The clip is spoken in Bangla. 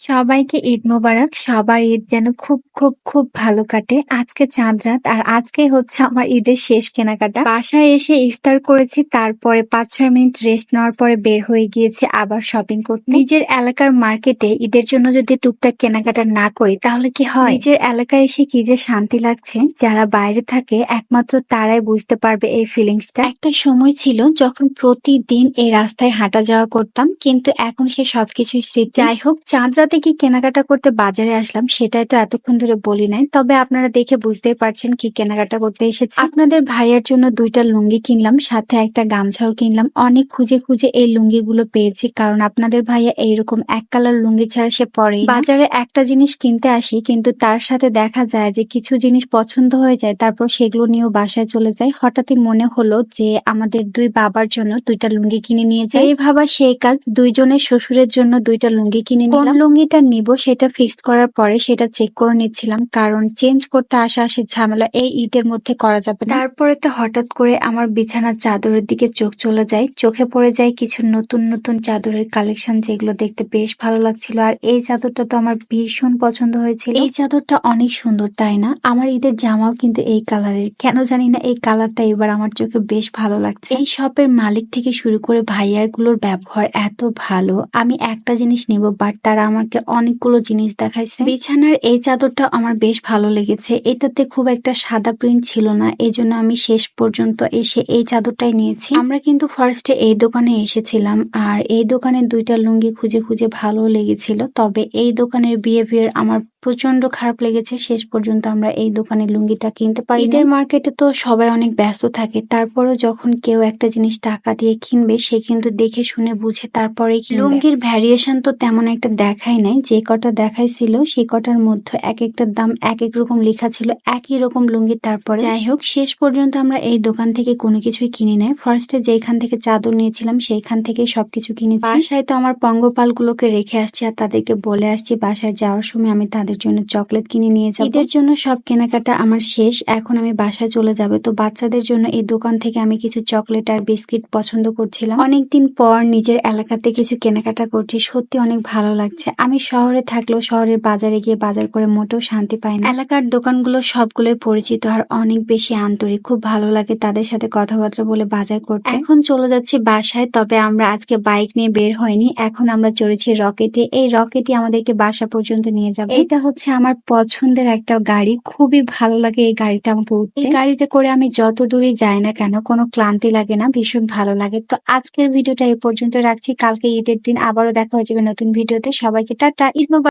সবাইকে ঈদ মোবারক। সবার ঈদ যেন খুব, খুব, খুব ভালো কাটে। আজকে চাঁদ রাত আর আজকেই হচ্ছে আমার ঈদের শেষ কেনাকাটা। বাসায় এসে ইফতার করেছি তারপরে ৫-৬ মিনিট রেস্ট নেওয়ার পরে বের হয়ে গিয়েছি আবার শপিং করতে। নিজের এলাকার মার্কেটে ঈদের জন্য যদি টুকটাক কেনাকাটা না করি তাহলে কি হয়? নিজের এলাকায় এসে কি যে শান্তি লাগছে যারা বাইরে থাকে একমাত্র তারাই বুঝতে পারবে এই ফিলিংসটা। একটা সময় ছিল যখন প্রতিদিন এই রাস্তায় হাঁটা যাওয়া করতাম কিন্তু এখন সে সবকিছু। যাই হোক চাঁদ রাতে কি কেনাকাটা করতে বাজারে আসলাম সেটাই তো এতক্ষণ ধরে বলি নাই, তবে আপনারা দেখে বুঝতেই পারছেন কি কেনাকাটা করতে এসেছি। আপনাদের ভাইয়ার জন্য দুইটা লুঙ্গি কিনলাম, সাথে একটা গামছাও কিনলাম। অনেক খুঁজে খুঁজে এই লুঙ্গিগুলো পেয়েছি, কারণ আপনাদের ভাইয়া এইরকম এক কালার লুঙ্গি ছাড়া সে পরে বাজারে একটা জিনিস কিনতে আসি, কিন্তু তার সাথে দেখা যায় যে কিছু জিনিস পছন্দ হয়ে যায়, তারপর সেগুলো নিয়েও বাসায় চলে যায়। হঠাৎই মনে হলো যে আমাদের দুই বাবার জন্য দুইটা লুঙ্গি কিনে নিয়ে যায় এই ভাবা সেই কাজ, দুইজনের শ্বশুরের জন্য দুইটা লুঙ্গি কিনে নিলাম। লুঙ্গিটা নিব সেটা ফিক্সড করার পরে সেটা চেক করে নিচ্ছিলাম। কারণ চেঞ্জ করতে আসা আসে ঝামেলা এই ঈদের মধ্যে করা যাবে না। তারপরে তো হঠাৎ করে আমার বিছানার চাদরের দিকে চোখ চলে যায়। চোখে পড়ে যায় কিছু নতুন নতুন চাদরের কালেকশন যেগুলো দেখতে বেশ ভালো লাগছিল। আর এই চাদরটা তো আমার ভীষণ পছন্দ হয়েছিল। এই চাদরটা অনেক সুন্দর তাই না? আমার ঈদের জামাও কিন্তু এই কালারের কেন জানি না এই কালারটা এবার আমার চোখে বেশ ভালো লাগছে। এই শপের মালিক থেকে শুরু করে ভাইয়ারগুলোর ব্যবহার এত ভালো। আমি একটা জিনিস নিব বাট তারা আমাকে অনেকগুলো জিনিস দেখাইছে। বিছানার এই চাদরটা আমার বেশ ভালো লেগেছে। এটাতে খুব একটা সাদা প্রিন্ট ছিল না এই জন্য আমি শেষ পর্যন্ত এসে এই চাদরটাই নিয়েছি। আমরা কিন্তু ফার্স্টে এই দোকানে এসেছিলাম, আর এই দোকানে দুইটা লুঙ্গি খুঁজে খুঁজে ভালো লেগেছিল, তবে এই দোকানের বিহেভিয়ার আমার প্রচণ্ড খারাপ লেগেছে। শেষ পর্যন্ত আমরা এই দোকানে লুঙ্গিটা কিনতে পারি ঈদের মার্কেটে তো সবাই অনেক ব্যস্ত থাকে। তারপরেও যখন কেউ একটা জিনিস টাকা দিয়ে কিনবে সে কিন্তু দেখে শুনে বুঝে তারপরে লুঙ্গির ভ্যারিয়েশন তো তেমন একটা দেখাই নাই। যে কটা দেখাইছিল সেই কটার মধ্যে এক একটার দাম এক এক রকম লেখা ছিল একই রকম লুঙ্গি তারপরে। যাই হোক শেষ পর্যন্ত আমরা এই দোকান থেকে কোনো কিছুই কিনি নাই। ফার্স্টে যেখান থেকে চাদর নিয়েছিলাম সেইখান থেকে সবকিছু কিনেছি। বাসায় তো আমার পঙ্গপাল গুলোকে রেখে আসছি আর তাদেরকে বলে আসছি বাসায় যাওয়ার সময় আমি তাদের জন্য চকলেট কিনে নিয়ে যাব। ঈদের জন্য সব কেনাকাটা আমার শেষ। এখন আমি বাসায় চলে যাবে। তো বাচ্চাদের জন্য এই দোকান থেকে আমি কিছু চকলেট আর বিস্কিট পছন্দ করছিলাম। অনেকদিন পর নিজের এলাকাতে কিছু কেনাকাটা করছি। সত্যি অনেক ভালো লাগছে। আমি শহরে থাকলেও শহরের বাজারে গিয়ে বাজার করে মোটেও শান্তি পাই না। এলাকার দোকানগুলো সবগুলোই পরিচিত আর অনেক বেশি আন্তরিক। খুব ভালো লাগে তাদের সাথে কথাবার্তা বলে বাজার করতে। এখন চলে যাচ্ছি বাসায় তবে আমরা আজকে বাইক নিয়ে বের হয়নি এখন আমরা চড়েছি রকেটে। এই রকেটই আমাদেরকে বাসা পর্যন্ত নিয়ে যাবে। এটা হচ্ছে আমার পছন্দের একটা গাড়ি। খুবই ভালো লাগে এই গাড়িটা আমাকে উঠতে। এই গাড়িতে করে আমি যত দূরে যাই না কেন, কোনো ক্লান্তি লাগে না, ভীষণ ভালো লাগে। তো আজকের ভিডিওটা এই পর্যন্ত রাখছি। কালকে ঈদের দিন আবারও দেখা হয়ে যাবে নতুন ভিডিওতে। সবাইকে টাটা, ঈদ।